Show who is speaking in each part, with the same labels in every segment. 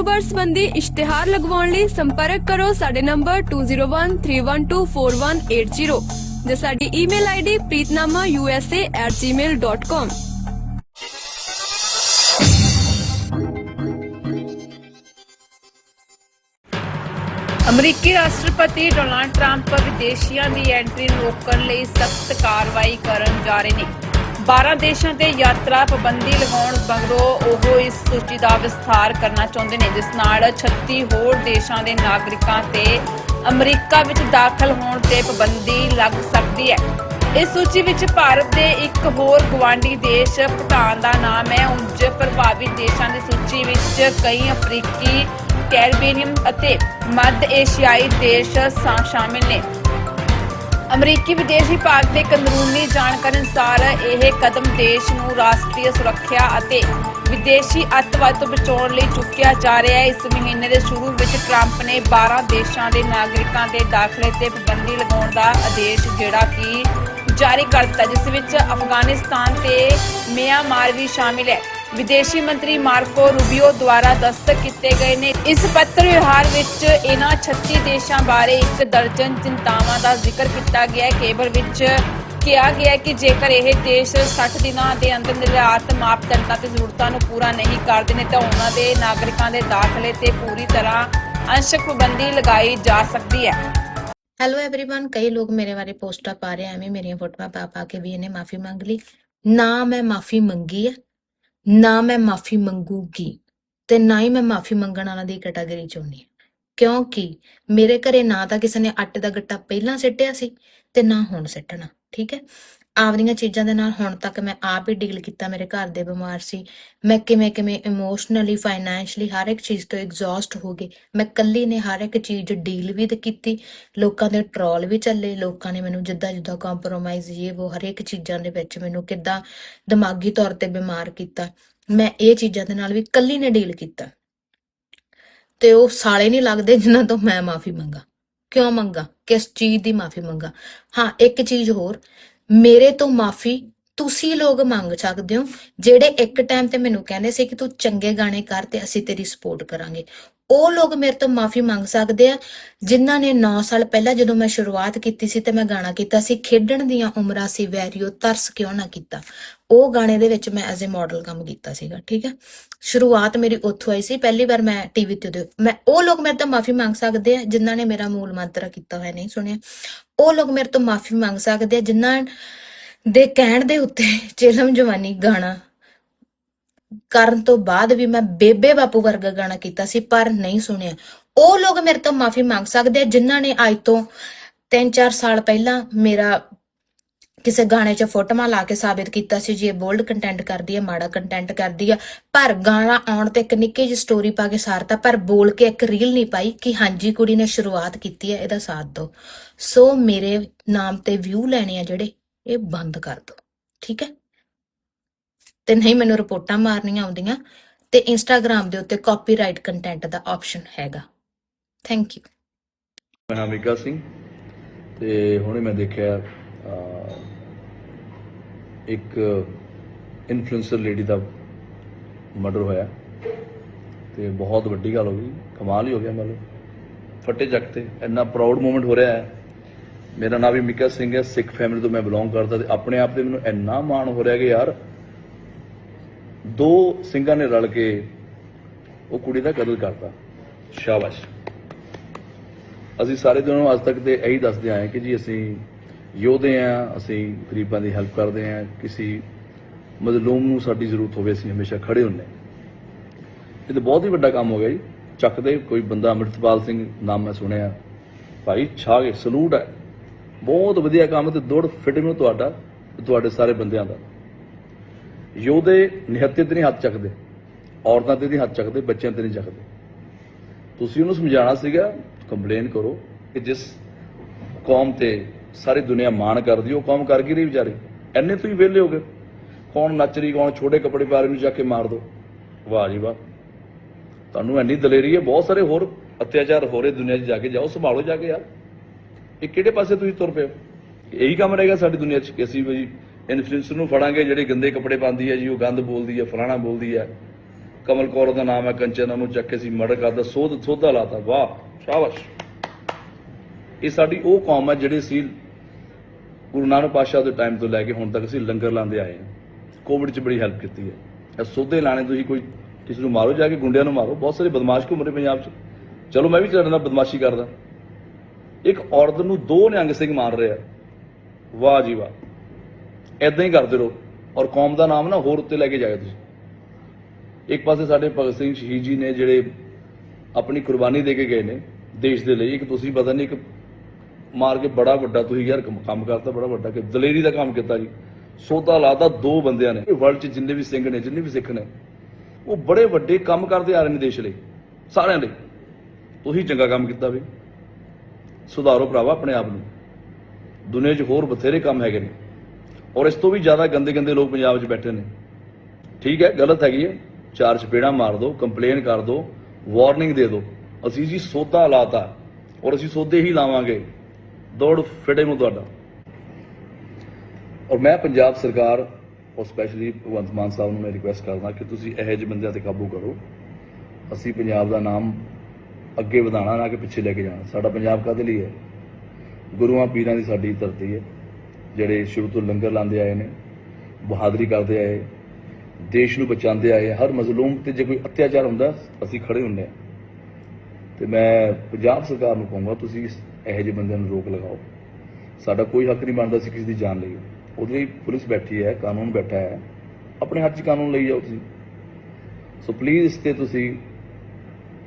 Speaker 1: ਕਾਰੋਬਾਰ ਸੰਬੰਧੀ ਇਸ਼ਤਿਹਾਰ ਲਗਵਾਉਣ ਲਈ ਸੰਪਰਕ ਕਰੋ ਸਾਡੇ ਨੰਬਰ 2013124180 ਜਾਂ ਸਾਡੀ ਈਮੇਲ ਆਈਡੀ preetnamausa@gmail.com
Speaker 2: ਅਮਰੀਕੀ ਰਾਸ਼ਟਰਪਤੀ ਡੋਨਾਲਡ ਟਰੰਪ ਵਿਦੇਸ਼ੀਆਂ ਦੀ ਐਂਟਰੀ ਨੂੰ ਰੋਕਣ ਲਈ ਸਖਤ ਕਾਰਵਾਈ ਕਰਨ ਜਾ ਰਹੇ ਨੇ। 12 ਦੇਸ਼ਾਂ ਤੇ ਯਾਤਰਾ ਪਾਬੰਦੀ ਲਗਾਉਣ ਮਗਰੋਂ ਉਹ ਇਸ ਸੂਚੀ ਦਾ ਵਿਸਥਾਰ ਕਰਨਾ ਚਾਹੁੰਦੇ ਨੇ, ਜਿਸ ਨਾਲ 36 ਹੋਰ ਦੇਸ਼ਾਂ ਦੇ ਨਾਗਰਿਕਾਂ ਤੇ ਅਮਰੀਕਾ ਵਿੱਚ ਦਾਖਲ ਹੋਣ ਤੇ ਪਾਬੰਦੀ ਲੱਗ ਸਕਦੀ ਹੈ। ਇਸ ਸੂਚੀ ਵਿੱਚ ਭਾਰਤ ਦੇ ਇੱਕ ਹੋਰ ਗਵਾਂਢੀ ਦੇਸ਼ ਭੂਟਾਨ ਦਾ ਨਾਮ ਹੈ ਉਂਝ ਪ੍ਰਭਾਵਿਤ ਦੇਸ਼ਾਂ ਦੀ ਸੂਚੀ ਵਿੱਚ ਕਈ ਅਫਰੀਕੀ, ਕੈਰਬੀਨੀਅਮ ਅਤੇ ਮੱਧ ਏਸ਼ੀਆਈ ਦੇਸ਼ ਸ਼ਾਮਿਲ ਨੇ। ਅਮਰੀਕੀ ਵਿਦੇਸ਼ ਵਿਭਾਗ ਦੇ ਕਾਨੂੰਨੀ ਜਾਣਕਾਰੀ ਅਨੁਸਾਰ ਇਹ ਕਦਮ ਦੇਸ਼ ਨੂੰ ਰਾਸ਼ਟਰੀ ਸੁਰੱਖਿਆ ਅਤੇ ਵਿਦੇਸ਼ੀ ਅੱਤਵਾਦ ਤੋਂ ਬਚਾਉਣ ਲਈ ਚੁੱਕਿਆ ਜਾ ਰਿਹਾ ਹੈ। ਇਸ ਮਹੀਨੇ ਦੇ ਸ਼ੁਰੂ ਵਿੱਚ ਟਰੰਪ ਨੇ 12 ਦੇਸ਼ਾਂ ਦੇ ਨਾਗਰਿਕਾਂ ਦੇ ਦਾਖਲੇ ਤੇ ਪਾਬੰਦੀ ਲਗਾਉਣ ਦਾ ਆਦੇਸ਼ ਜਿਹੜਾ ਕਿ ਜਾਰੀ ਕਰ ਦਿੱਤਾ, ਜਿਸ ਵਿੱਚ ਅਫਗਾਨਿਸਤਾਨ ਤੇ ਮਿਆਂਮਾਰ ਵੀ ਸ਼ਾਮਿਲ ਹੈ। ਵਿਦੇਸ਼ੀ ਮੰਤਰੀ ਮਾਰਕੋ ਰੂਬੀਓ ਦੁਆਰਾ ਦਸਤਕ ਕੀਤੇ ਗਏ ਨੇ ਇਸ ਪੱਤਰ ਵਿਵਹਾਰ ਵਿੱਚ ਇਹਨਾਂ 36 ਦੇਸ਼ਾਂ ਬਾਰੇ ਇੱਕ ਦਰਜਨ ਚਿੰਤਾਵਾਂ ਦਾ ਜ਼ਿਕਰ ਕੀਤਾ ਗਿਆ ਹੈ ਕੇਬਲ ਵਿੱਚ ਕਿਹਾ ਗਿਆ ਹੈ ਕਿ ਜੇਕਰ ਇਹ ਦੇਸ਼ 60 ਦਿਨਾਂ ਦੇ ਅੰਦਰ ਨਿਰਯਾਤ ਮਾਪਦੰਡਾਂ ਤੇ ਜ਼ਰੂਰਤਾਂ ਨੂੰ ਪੂਰਾ ਨਹੀਂ ਕਰਦੇ ਨੇ ਤਾਂ ਉਹਨਾਂ ਦੇ ਨਾਗਰਿਕਾਂ ਦੇ ਦਾਖਲੇ ਤੇ ਪੂਰੀ ਤਰ੍ਹਾਂ ਅੰਸ਼ਕ ਪਾਬੰਦੀ ਲਗਾਈ ਜਾ ਸਕਦੀ ਹੈ
Speaker 3: ਹੈਲੋ एवरीवन ਕਈ ਲੋਕ ਮੇਰੇ ਬਾਰੇ ਪੋਸਟਾਂ ਪਾ ਰਹੇ ਆ, ਐਵੇਂ ਮੇਰੀਆਂ ਫੋਟੋਆਂ ਪਾ ਪਾ ਕੇ ਵੀ ਇਹਨੇ ਮਾਫੀ ਮੰਗ ਲਈ ਨਾ ਮੈਂ ਮਾਫੀ ਮੰਗੀ ਹੈ ਨਾ ਮੈਂ ਮਾਫੀ ਮੰਗੂਗੀ ਤੇ ਨਾ ਹੀ ਮੈਂ ਮਾਫੀ ਮੰਗਣ ਵਾਲਾ ਦੀ ਕੈਟਾਗਰੀ ਚ ਹੁੰਦੀ ਹਾਂ ਕਿਉਂਕਿ ਮੇਰੇ ਘਰੇ ਨਾ ਤਾਂ ਕਿਸੇ ਨੇ ਆਟੇ ਦਾ ਗੱਟਾ ਪਹਿਲਾਂ ਸਿੱਟਿਆ ਸੀ ਤੇ ਨਾ ਹੁਣ ਸਿੱਟਣਾ, ਠੀਕ ਹੈ? ਆਪਦੀਆਂ ਚੀਜ਼ਾਂ ਦੇ ਨਾਲ ਹੁਣ ਤੱਕ ਮੈਂ ਆਪ ਹੀ ਡੀਲ ਕੀਤਾ, ਮੇਰੇ ਘਰ ਦੇ ਬਿਮਾਰ ਸੀ। ਮੈਂ ਕਿਵੇਂ ਕਿਵੇਂ ਇਮੋਸ਼ਨਲੀ ਫਾਈਨੈਂਸ਼ਲੀ ਹਰ ਇੱਕ ਚੀਜ਼ ਤੋਂ ਐਗਜ਼ੌਸਟ ਹੋ ਗਈ। ਮੈਂ ਕੱਲੀ ਨੇ ਹਰ ਇੱਕ ਚੀਜ਼ ਡੀਲ ਵੀ ਕੀਤੀ। ਲੋਕਾਂ ਦੇ ਟਰੋਲ ਵੀ ਚੱਲੇ, ਲੋਕਾਂ ਨੇ ਮੈਨੂੰ ਜਿੱਦਾਂ ਜਿੱਦਾਂ ਕੰਪਰੋਮਾਈਜ਼ ਇਹ ਉਹ ਹਰ ਇੱਕ ਚੀਜ਼ਾਂ ਦੇ ਵਿੱਚ ਮੈਨੂੰ ਕਿੱਦਾਂ ਦਿਮਾਗੀ ਤੌਰ ਤੇ ਬਿਮਾਰ ਕੀਤਾ। ਮੈਂ ਇਹ ਚੀਜ਼ਾਂ ਦੇ ਨਾਲ ਵੀ ਕੱਲੀ ਨੇ ਡੀਲ ਕੀਤਾ। ਤੇ ਉਹ ਸਾਲੇ ਨਹੀਂ ਲੱਗਦੇ ਜਿਨ੍ਹਾਂ ਤੋਂ ਮੈਂ ਮਾਫੀ ਮੰਗਾ। ਕਿਉਂ ਮੰਗਾ? ਕਿਸ ਚੀਜ਼ ਦੀ ਮਾਫੀ ਮੰਗਾ? ਹਾਂ, ਇੱਕ ਚੀਜ਼ ਹੋਰ। ਮੇਰੇ ਤੋਂ ਮਾਫੀ ਤੁਸੀਂ ਲੋਕ ਮੰਗ ਸਕਦੇ ਹੋ, ਜਿਹੜੇ ਇੱਕ ਟਾਈਮ ਤੇ ਮੈਨੂੰ ਕਹਿੰਦੇ ਸੀ ਕਿ ਤੂੰ ਚੰਗੇ ਗਾਣੇ ਕਰ ਤੇ ਅਸੀਂ ਤੇਰੀ ਸਪੋਰਟ ਕਰਾਂਗੇ। ਉਹ ਲੋਕ ਮੇਰੇ ਤੋਂ ਮਾਫੀ ਮੰਗ ਸਕਦੇ ਆ, ਜਿਨ੍ਹਾਂ ਨੇ 9 ਸਾਲ ਪਹਿਲਾਂ ਜਦੋਂ ਮੈਂ ਸ਼ੁਰੂਆਤ ਕੀਤੀ ਸੀ ਤੇ ਮੈਂ ਗਾਣਾ ਕੀਤਾ ਸੀ, ਖੇਡਣ ਦੀਆਂ ਉਮਰਾਂ ਸੀ, ਵੈਰੀਓ ਤਰਸ ਕਿਉਂ ਨਾ ਕੀਤਾ। ਉਹ ਗਾਣੇ ਦੇ ਵਿੱਚ ਮੈਂ ਐਜ਼ ਅ ਮਾਡਲ ਕੰਮ ਕੀਤਾ ਸੀਗਾ, ਠੀਕ ਹੈ ਸ਼ੁਰੂਆਤ ਮੇਰੀ ਉੱਥੋਂ ਆਈ ਸੀ, ਪਹਿਲੀ ਵਾਰ ਮੈਂ ਟੀਵੀ ਤੇ ਉਹਦੇ- ਮੈਂ, ਉਹ ਲੋਕ ਮੇਰੇ ਤੋਂ ਮਾਫੀ ਮੰਗ ਸਕਦੇ ਆ, ਜਿਨ੍ਹਾਂ ਨੇ ਮੇਰਾ ਮੂਲ ਮੰਤਰ ਕੀਤਾ ਹੋਇਆ ਨਹੀਂ ਸੁਣਿਆ। ਉਹ ਲੋਕ ਮੇਰੇ ਤੋਂ ਮਾਫੀ ਮੰਗ ਸਕਦੇ ਆ, ਜਿਨ੍ਹਾਂ ਦੇ ਕਹਿਣ ਦੇ ਉੱਤੇ ਚੇਲਮ ਜਵਾਨੀ ਗਾਣਾ ਕਰਨ ਤੋਂ ਬਾਅਦ ਵੀ ਮੈਂ ਬੇਬੇ ਬਾਪੂ ਵਰਗਾ ਗਾਣਾ ਕੀਤਾ ਸੀ, ਪਰ ਨਹੀਂ ਸੁਣਿਆ। ਉਹ ਲੋਕ ਮੇਰੇ ਤੋਂ ਮਾਫੀ ਮੰਗ ਸਕਦੇ ਆ, ਜਿਨ੍ਹਾਂ ਨੇ ਅੱਜ ਤੋਂ 3-4 ਸਾਲ ਪਹਿਲਾਂ ਮੇਰਾ ਕਿਸੇ ਗਾਣੇ 'ਚ ਫੋਟੋਆਂ ਲਾ ਕੇ ਸਾਬਿਤ ਕੀਤਾ ਸੀ ਜੀ, ਇਹ ਬੋਲਡ ਕੰਟੈਂਟ ਕਰਦੀ ਹੈ ਮਾੜਾ ਕੰਟੈਂਟ ਕਰਦੀ ਹੈ ਪਰ ਗਾਣਾ ਆਉਣ ਤੇ ਇੱਕ ਨਿੱਕੀ ਜਿਹੀ ਸਟੋਰੀ ਪਾ ਕੇ ਸਾਰਤਾ, ਪਰ ਬੋਲ ਕੇ ਇੱਕ ਰੀਲ ਨਹੀਂ ਪਾਈ ਕਿ ਹਾਂਜੀ ਕੁੜੀ ਨੇ ਸ਼ੁਰੂਆਤ ਕੀਤੀ ਹੈ ਇਹਦਾ ਸਾਥ ਦਿਓ। ਸੋ ਮੇਰੇ ਨਾਮ ਤੇ ਵਿਊ ਲੈਣੇ ਆ ਜਿਹੜੇ ਇਹ ਬੰਦ ਕਰ ਦਿਓ ਠੀਕ ਹੈ? ਤੇ ਨਹੀਂ ਮੈਨੂੰ ਰਿਪੋਰਟਾਂ ਮਾਰਨੀਆਂ ਆਉਂਦੀਆਂ ਤੇ ਇੰਸਟਾਗ੍ਰam ਦੇ ਉੱਤੇ ਕਾਪੀਰਾਈਟ ਕੰਟੈਂਟ ਦਾ ਆਪਸ਼ਨ ਹੈਗਾ। ਥੈਂਕ ਯੂ
Speaker 4: ਮੇਰਾ ਨਾਮ ਵਿੱਕਾ ਸਿੰਘ ਤੇ ਹੁਣੇ ਮੈਂ ਦੇਖਿਆ ਇੱਕ ਇਨਫਲੂਐਂਸਰ ਲੇਡੀ ਦਾ ਮਰਡਰ ਹੋਇਆ। ਤੇ ਬਹੁਤ ਵੱਡੀ ਗੱਲ ਹੋ ਗਈ, ਕਮਾਲ ਹੀ ਹੋ ਗਿਆ ਮਤਲਬ। ਫੱਟੇ ਜੱਗ ਤੇ ਇੰਨਾ ਪ੍ਰਾਊਡ ਮੂਮੈਂਟ ਹੋ ਰਿਹਾ ਹੈ। ਮੇਰਾ ਨਾਮ ਵੀ ਮਿੱਕਾ ਸਿੰਘ ਹੈ, ਸਿੱਖ ਫੈਮਿਲੀ ਤੋਂ ਮੈਂ ਬਿਲੋਂਗ ਕਰਦਾ ਤੇ ਆਪਣੇ ਆਪ ਤੇ ਮੈਨੂੰ ਇੰਨਾ ਮਾਣ ਹੋ ਰਿਹਾ ਕਿ ਯਾਰ ਦੋ ਸਿੰਘਾਂ ਨੇ ਰਲ ਕੇ ਉਹ ਕੁੜੀ ਦਾ ਕਤਲ ਕਰਤਾ। ਸ਼ਾਬਾਸ਼। ਅਸੀਂ ਸਾਰੇ ਦਿਨੋਂ ਅੱਜ ਤੱਕ ਤੇ ਇਹੀ ਦੱਸਦੇ ਆਏ ਕਿ ਜੀ ਅਸੀਂ ਯੋਧੇ ਆ ਅਸੀਂ ਗਰੀਬਾਂ ਦੀ ਹੈਲਪ ਕਰਦੇ ਆ ਕਿਸੇ ਮਜ਼ਲੂਮ ਨੂੰ ਸਾਡੀ ਜ਼ਰੂਰਤ ਹੋਵੇ, ਅਸੀਂ ਹਮੇਸ਼ਾ ਖੜੇ ਹੁੰਨੇ ਇਹ ਤਾਂ ਬਹੁਤ ਹੀ ਵੱਡਾ ਕੰਮ ਹੋ ਗਿਆ ਜੀ। ਚੱਕਦੇ ਕੋਈ ਬੰਦਾ ਅੰਮ੍ਰਿਤਪਾਲ ਸਿੰਘ, ਨਾਮ ਮੈਂ ਸੁਣਿਆ, ਭਾਈ ਛਾਗੇ ਸਲੂਟ ਹੈ। ਬਹੁਤ ਵਧੀਆ ਕੰਮ ਤੇ ਦੌੜ ਫਿਟਿੰਗ ਨੂੰ ਤੁਹਾਡਾ ਤੁਹਾਡੇ ਸਾਰੇ ਬੰਦਿਆਂ ਦਾ। ਯੋਧੇ ਨਿਹੱਤੇ ਤੇ ਨਹੀਂ ਹੱਥ ਚੱਕਦੇ, ਔਰਤਾਂ ਤੇ ਨਹੀਂ ਹੱਥ ਚੱਕਦੇ, ਬੱਚਿਆਂ ਤੇ ਨਹੀਂ ਚੱਕਦੇ। ਤੁਸੀਂ ਉਹਨੂੰ ਸਮਝਾਉਣਾ ਸੀਗਾ ਕੰਪਲੇਨ ਕਰੋ ਕਿ ਜਿਸ ਕੌਮ ਤੇ ਸਾਰੀ ਦੁਨੀਆ ਮਾਣ ਕਰਦੀ, ਉਹ ਕੌਮ ਕਰ ਕੀ ਰਹੀ ਵਿਚਾਰੀ। ਐਨੇ ਤੁਸੀਂ ਵਿਹਲੇ ਹੋ ਗਏ। ਕੌਣ ਨੱਚ ਰਹੀ ਕੌਣ ਛੋਟੇ ਕੱਪੜੇ ਪਾ ਰਹੀ ਨੂੰ ਜਾ ਕੇ ਮਾਰ ਦੋ। ਵਾਹ ਜੀ ਵਾਹ। ਤੁਹਾਨੂੰ ਐਨੀ ਦਲੇਰੀ ਹੈ, ਬਹੁਤ ਸਾਰੇ ਹੋਰ ਅਤਿਆਚਾਰ ਹੋ ਰਹੇ ਦੁਨੀਆ 'ਚ ਜਾ ਕੇ, ਜਾਓ, ਸੰਭਾਲੋ ਜਾ ਕੇ ਯਾਰ। ਇਹ ਕਿਹੜੇ ਪਾਸੇ ਤੁਸੀਂ ਤੁਰ ਪਏ ਹੋ? ਇਹੀ ਕੰਮ ਰਹੇਗਾ ਸਾਡੀ ਦੁਨੀਆ 'ਚ ਕਿ ਅਸੀਂ ਬਈ ਇਨਫਲੂਐਂਸਰ ਨੂੰ ਫੜਾਂਗੇ, ਜਿਹੜੇ ਗੰਦੇ ਕੱਪੜੇ ਪਾਉਂਦੀ ਹੈ ਜੀ, ਉਹ ਗੰਦ ਬੋਲਦੀ ਹੈ, ਫਲਾਣਾ ਬੋਲਦੀ ਹੈ। ਕਮਲ ਕੌਰ ਦਾ ਨਾਮ ਹੈ, ਕੰਚਨ ਨੂੰ ਚੱਕ ਕੇ ਸੀ ਮਰਡਰ ਕਰਦਾ ਸੋਧ, ਸੋਧਾ ਲਾਤਾ। ਵਾਹ, ਸ਼ਾਬਾਸ਼। ਇਹ ਸਾਡੀ ਉਹ ਕੌਮ ਹੈ ਜਿਹੜੇ ਸੀ ਗੁਰੂ ਨਾਨਕ ਪਾਤਸ਼ਾਹ ਦੇ ਟਾਈਮ ਤੋਂ ਲੈ ਕੇ ਹੁਣ ਤੱਕ ਅਸੀਂ ਲੰਗਰ ਲਾਉਂਦੇ ਆਏ ਹਾਂ। ਕੋਵਿਡ 'ਚ ਬੜੀ ਹੈਲਪ ਕੀਤੀ ਹੈ। ਇਹ ਸੋਧੇ ਲਾਣੇ ਤੁਸੀਂ ਕੋਈ ਕਿਸੇ ਨੂੰ ਮਾਰੋ, ਜਾ ਕੇ ਗੁੰਡਿਆਂ ਨੂੰ ਮਾਰੋ। ਬਹੁਤ ਸਾਰੇ ਬਦਮਾਸ਼ ਘੁੰਮ ਰਹੇ ਪੰਜਾਬ 'ਚ। ਚਲੋ, ਮੈਂ ਵੀ ਤੁਹਾਡੇ ਨਾਲ ਬਦਮਾਸ਼ੀ ਕਰਦਾ। ਇੱਕ ਔਰਤ ਨੂੰ ਦੋ ਨਿਹੰਗ ਸਿੰਘ ਮਾਰ ਰਿਹਾ। ਵਾਹ ਜੀ ਵਾਹ। ਐਦਾਂ ਹੀ ਕਰਦੇ ਰਹੋ। ਔਰ ਕੌਮ ਦਾ ਨਾਮ ਨਾ ਹੋਰ ਉੱਤੇ ਲੈ ਕੇ ਜਾਇਓ ਤੁਸੀਂ। ਇੱਕ ਪਾਸੇ ਸਾਡੇ ਭਗਤ ਸਿੰਘ ਸ਼ਹੀਦ ਜੀ ਨੇ ਜਿਹੜੇ ਆਪਣੀ ਕੁਰਬਾਨੀ ਦੇ ਕੇ ਗਏ ਨੇ ਦੇਸ਼ ਦੇ ਲਈ। ਇੱਕ ਤੁਸੀਂ ਪਤਾ ਨਹੀਂ ਇੱਕ ਮਾਰ ਕੇ ਬੜਾ ਵੱਡਾ ਤੁਸੀਂ ਯਾਰ ਕੰਮ ਕਰਤਾ, ਬੜਾ ਵੱਡਾ ਕਿ ਦਲੇਰੀ ਦਾ ਕੰਮ ਕੀਤਾ ਜੀ। ਸੋਧਾ ਲਾਦਾ ਦੋ ਬੰਦਿਆਂ ਨੇ। ਵਰਲਡ 'ਚ ਜਿੰਨੇ ਵੀ ਸਿੰਘ ਨੇ, ਜਿੰਨੇ ਵੀ ਸਿੱਖ ਨੇ, ਉਹ ਬੜੇ ਵੱਡੇ ਕੰਮ ਕਰਦੇ ਆ ਰਹੇ ਨੇ ਦੇਸ਼ ਲਈ। ਸਾਰਿਆਂ ਲਈ। ਤੁਸੀਂ ਚੰਗਾ ਕੰਮ ਕੀਤਾ ਵੀ। ਸੁਧਾਰੋ ਭਰਾਵਾ ਆਪਣੇ ਆਪ ਨੂੰ। ਦੁਨੀਆ 'ਚ ਹੋਰ ਬਥੇਰੇ ਕੰਮ ਹੈਗੇ ਨੇ। ਔਰ ਇਸ ਤੋਂ ਵੀ ਜ਼ਿਆਦਾ ਗੰਦੇ ਗੰਦੇ ਲੋਕ ਪੰਜਾਬ 'ਚ ਬੈਠੇ ਨੇ। ਠੀਕ ਹੈ, ਗਲਤ ਹੈਗੀ ਹੈ। ਚਾਰ ਚਪੇੜਾ ਮਾਰ ਦਿਓ ਕੰਪਲੇਨ ਕਰ ਦਿਓ ਵਾਰਨਿੰਗ ਦੇ ਦਿਓ ਅਸੀਂ ਜੀ ਸੋਧਾ ਲਾਤਾ ਔਰ ਅਸੀਂ ਸੋਧੇ ਹੀ ਲਾਵਾਂਗੇ। ਦੌੜ ਫਿਟੇ ਨੂੰ ਤੁਹਾਡਾ। ਔਰ ਮੈਂ ਪੰਜਾਬ ਸਰਕਾਰ ਔਰ ਸਪੈਸ਼ਲੀ ਭਗਵੰਤ ਮਾਨ ਸਾਹਿਬ ਨੂੰ ਮੈਂ ਰਿਕੁਐਸਟ ਕਰਦਾ ਕਿ ਤੁਸੀਂ ਇਹੋ ਜਿਹੇ ਬੰਦਿਆਂ ਤੇ ਕਾਬੂ ਕਰੋ। ਅਸੀਂ ਪੰਜਾਬ ਦਾ ਨਾਮ ਅੱਗੇ ਵਧਾਉਣਾ, ਨਾ ਕਿ ਪਿੱਛੇ ਲੈ ਕੇ ਜਾਣਾ। ਸਾਡਾ ਪੰਜਾਬ ਕਾਹਦੇ ਲਈ ਹੈ? ਗੁਰੂਆਂ ਪੀਰਾਂ ਦੀ ਸਾਡੀ ਧਰਤੀ ਹੈ। ਜਿਹੜੇ ਸ਼ੁਰੂ ਤੋਂ ਲੰਗਰ ਲਾਉਂਦੇ ਆਏ ਨੇ, ਬਹਾਦਰੀ ਕਰਦੇ ਆਏ, ਦੇਸ਼ ਨੂੰ ਬਚਾਉਂਦੇ ਆਏ, ਹਰ ਮਜ਼ਲੂਮ ਤੇ ਜੇ ਕੋਈ ਅਤਿਆਚਾਰ ਹੁੰਦਾ, ਅਸੀਂ ਖੜੇ ਹੁੰਦੇ ਹਾਂ। ਤੇ ਮੈਂ ਪੰਜਾਬ ਸਰਕਾਰ ਨੂੰ ਕਹੂੰਗਾ, ਤੁਸੀਂ ਇਹੋ ਜਿਹੇ ਬੰਦਿਆਂ ਨੂੰ ਰੋਕ ਲਗਾਓ। ਸਾਡਾ ਕੋਈ ਹੱਕ ਨਹੀਂ ਬਣਦਾ ਸੀ ਕਿਸੇ ਦੀ ਜਾਨ ਲਈ। ਉਹਦੇ ਲਈ ਪੁਲਿਸ ਬੈਠੀ ਹੈ, ਕਾਨੂੰਨ ਬੈਠਾ ਹੈ। ਆਪਣੇ ਹੱਥ 'ਚ ਕਾਨੂੰਨ ਲਈ ਜਾਓ ਤੁਸੀਂ। ਸੋ ਪਲੀਜ਼ ਇਸ ਤੇ ਤੁਸੀਂ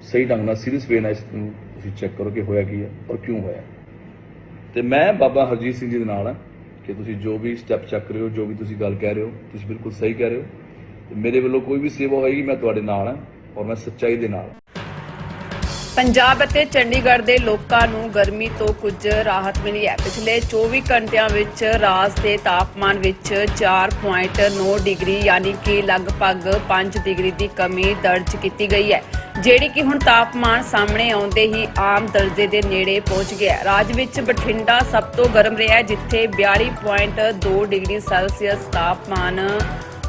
Speaker 4: ਸਹੀ ਢੰਗ ਨਾਲ ਸੀਰੀਅਸ ਵੇ ਨਾਲ ਇਸ ਨੂੰ ਤੁਸੀਂ ਚੈੱਕ ਕਰੋ ਕਿ ਹੋਇਆ ਕੀ ਹੈ ਔਰ ਕਿਉਂ ਹੋਇਆ ਤੇ ਮੈਂ ਬਾਬਾ ਹਰਜੀਤ ਸਿੰਘ ਜੀ ਦੇ ਨਾਲ ਹਾਂ ਕਿ ਤੁਸੀਂ ਜੋ ਵੀ ਸਟੈਪ ਚੱਕ ਰਹੇ ਹੋ, ਜੋ ਵੀ ਤੁਸੀਂ ਗੱਲ ਕਹਿ ਰਹੇ ਹੋ, ਤੁਸੀਂ ਬਿਲਕੁਲ ਸਹੀ ਕਹਿ ਰਹੇ ਹੋ ਤੇ ਮੇਰੇ ਵੱਲੋਂ ਕੋਈ ਵੀ ਸੇਵਾ ਹੋਏਗੀ, ਮੈਂ ਤੁਹਾਡੇ ਨਾਲ ਹਾਂ ਔਰ ਮੈਂ ਸੱਚਾਈ ਦੇ ਨਾਲ ਹਾਂ।
Speaker 2: ਪੰਜਾਬ ਅਤੇ ਚੰਡੀਗੜ੍ਹ ਦੇ ਲੋਕਾਂ ਨੂੰ ਗਰਮੀ ਤੋਂ ਕੁਝ ਰਾਹਤ ਮਿਲੀ ਹੈ। ਪਿਛਲੇ 24 ਘੰਟਿਆਂ ਵਿੱਚ ਰਾਜ ਦੇ ਤਾਪਮਾਨ ਵਿੱਚ 4.9 ਡਿਗਰੀ ਯਾਨੀ ਕਿ ਲਗਭਗ 5 ਡਿਗਰੀ ਦੀ ਕਮੀ ਦਰਜ ਕੀਤੀ ਗਈ ਹੈ, ਜਿਹੜੀ ਕਿ ਹੁਣ ਤਾਪਮਾਨ ਸਾਹਮਣੇ ਆਉਂਦੇ ਹੀ ਆਮ ਦਰਜੇ ਦੇ ਨੇੜੇ ਪਹੁੰਚ ਗਿਆ ਰਾਜ ਵਿੱਚ ਬਠਿੰਡਾ ਸਭ ਤੋਂ ਗਰਮ ਰਿਹਾ ਹੈ, ਜਿੱਥੇ 42.2 ਡਿਗਰੀ ਸੈਲਸੀਅਸ ਤਾਪਮਾਨ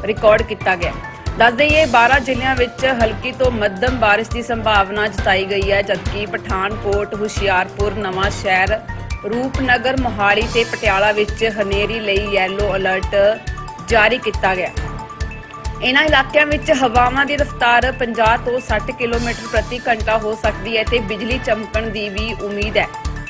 Speaker 2: ਰਿਕਾਰਡ ਕੀਤਾ ਗਿਆ ਦੱਸ ਦਈਏ 12 ਜ਼ਿਲ੍ਹਿਆਂ ਵਿੱਚ ਹਲਕੀ ਤੋਂ ਮੱਧਮ ਬਾਰਿਸ਼ ਦੀ ਸੰਭਾਵਨਾ ਜਤਾਈ ਗਈ ਹੈ, ਜਦਕਿ ਪਠਾਨਕੋਟ, ਹੁਸ਼ਿਆਰਪੁਰ, ਨਵਾਂ ਸ਼ਹਿਰ, ਰੂਪਨਗਰ, ਮੋਹਾਲੀ ਤੇ ਪਟਿਆਲਾ ਵਿੱਚ ਹਨੇਰੀ ਲਈ ਯੈਲੋ ਅਲਰਟ ਜਾਰੀ ਕੀਤਾ ਗਿਆ। ਇਹਨਾਂ ਇਲਾਕਿਆਂ ਵਿੱਚ ਹਵਾਵਾਂ ਦੀ ਰਫ਼ਤਾਰ 50 ਤੋਂ 60 ਕਿਲੋਮੀਟਰ ਪ੍ਰਤੀ ਘੰਟਾ ਹੋ ਸਕਦੀ ਹੈ ਤੇ ਬਿਜਲੀ ਚਮਕਣ ਦੀ ਵੀ ਉਮੀਦ ਹੈ।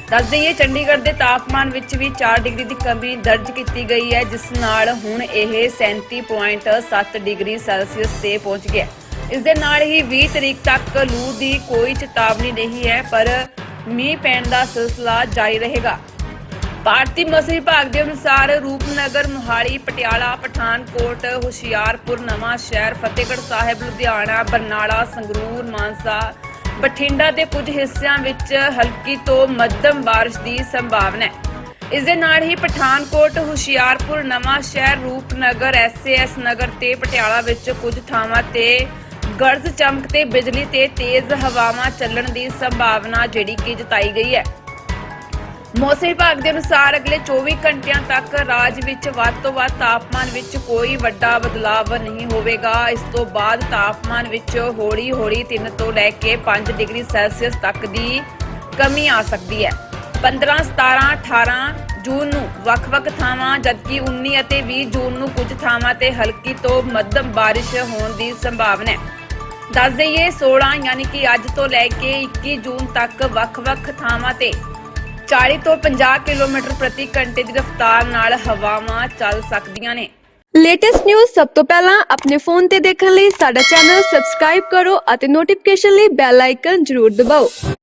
Speaker 2: ਦੱਸ ਦਈਏ, ਚੰਡੀਗੜ੍ਹ ਦੇ ਤਾਪਮਾਨ ਵਿੱਚ ਵੀ 4 ਡਿਗਰੀ ਦੀ ਕਮੀ ਦਰਜ ਕੀਤੀ ਗਈ ਹੈ, ਜਿਸ ਨਾਲ ਹੁਣ ਇਹ 37.7 ਡਿਗਰੀ ਸੈਲਸੀਅਸ ਤੇ ਪਹੁੰਚ ਗਿਆ ਇਸ ਦੇ ਨਾਲ ਹੀ 20 ਤਰੀਕ ਤੱਕ ਲੂ ਦੀ ਕੋਈ ਚੇਤਾਵਨੀ ਨਹੀਂ ਹੈ, ਪਰ ਮੀਂਹ ਪੈਣ ਦਾ ਸਿਲਸਿਲਾ ਜਾਰੀ ਰਹੇਗਾ। ਭਾਰਤੀ ਮੌਸਮ ਵਿਭਾਗ ਦੇ ਅਨੁਸਾਰ ਰੂਪਨਗਰ, ਮੁਹਾਲੀ, ਪਟਿਆਲਾ, ਪਠਾਨਕੋਟ, ਹੁਸ਼ਿਆਰਪੁਰ ਨਵਾਂ ਸ਼ਹਿਰ ਫਤਿਹਗੜ੍ਹ ਸਾਹਿਬ, ਲੁਧਿਆਣਾ, ਬਰਨਾਲਾ, ਸੰਗਰੂਰ, ਮਾਨਸਾ ਬਠਿੰਡਾ ਦੇ ਕੁਝ ਹਿੱਸਿਆਂ ਵਿੱਚ ਹਲਕੀ ਤੋਂ ਮੱਧਮ ਬਾਰਿਸ਼ ਦੀ ਸੰਭਾਵਨਾ ਹੈ। ਇਸ ਦੇ ਨਾਲ ਹੀ ਪਠਾਨਕੋਟ, ਹੁਸ਼ਿਆਰਪੁਰ, ਨਵਾਂ ਸ਼ਹਿਰ, ਰੂਪਨਗਰ ਐਸਏਐਸ ਨਗਰ ਤੇ ਪਟਿਆਲਾ ਵਿੱਚ ਕੁਝ ਥਾਵਾਂ ਤੇ ਗਰਜ ਚਮਕ ਤੇ ਬਿਜਲੀ ਤੇ ਤੇਜ਼ ਹਵਾਵਾਂ ਚੱਲਣ ਦੀ ਸੰਭਾਵਨਾ ਜਿਹੜੀ ਕਿ ਜਤਾਈ ਗਈ ਹੈ। ਮੌਸਮ ਵਿਭਾਗ ਦੇ ਅਨੁਸਾਰ ਅਗਲੇ 24 ਘੰਟਿਆਂ ਤੱਕ ਰਾਜ ਵਿੱਚ ਵੱਧ ਤੋਂ ਵੱਧ ਤਾਪਮਾਨ ਵਿੱਚ ਕੋਈ ਵੱਡਾ ਬਦਲਾਅ ਨਹੀਂ ਹੋਵੇਗਾ। ਇਸ ਤੋਂ ਬਾਅਦ ਤਾਪਮਾਨ ਵਿੱਚ ਹੌਲੀ-ਹੌਲੀ 3 ਤੋਂ ਲੈ ਕੇ 5 ਡਿਗਰੀ ਸੈਲਸੀਅਸ ਤੱਕ ਦੀ ਕਮੀ ਆ ਸਕਦੀ ਹੈ। 15 17 18 ਜੂਨ ਨੂੰ ਵੱਖ-ਵੱਖ ਥਾਵਾਂ, ਜਦਕਿ 19 ਅਤੇ 20 ਜੂਨ ਨੂੰ ਕੁਝ ਥਾਵਾਂ ਤੇ ਹਲਕੀ ਤੋਂ ਮੱਧਮ ਬਾਰਿਸ਼ ਹੋਣ ਦੀ ਸੰਭਾਵਨਾ ਹੈ। ਦੱਸ ਦਈਏ 16 ਯਾਨੀ ਕਿ ਅੱਜ ਤੋਂ ਲੈ ਕੇ 21 ਜੂਨ ਤੱਕ ਵੱਖ-ਵੱਖ ਥਾਵਾਂ ਤੇ 40 ਤੋਂ 50 ਕਿਲੋਮੀਟਰ ਪ੍ਰਤੀ ਘੰਟੇ ਦੀ ਰਫ਼ਤਾਰ ਨਾਲ ਹਵਾਵਾਂ ਚੱਲ ਸਕਦੀਆਂ ਨੇ।
Speaker 1: ਲੇਟੈਸਟ ਨਿਊਜ਼ ਸਭ ਤੋਂ ਪਹਿਲਾਂ ਆਪਣੇ ਫੋਨ ਤੇ ਦੇਖਣ ਲਈ ਸਾਡਾ ਚੈਨਲ ਸਬਸਕ੍ਰਾਈਬ ਕਰੋ ਅਤੇ ਨੋਟੀਫਿਕੇਸ਼ਨ ਲਈ ਬੈਲ ਆਈਕਨ ਜ਼ਰੂਰ ਦਬਾਓ।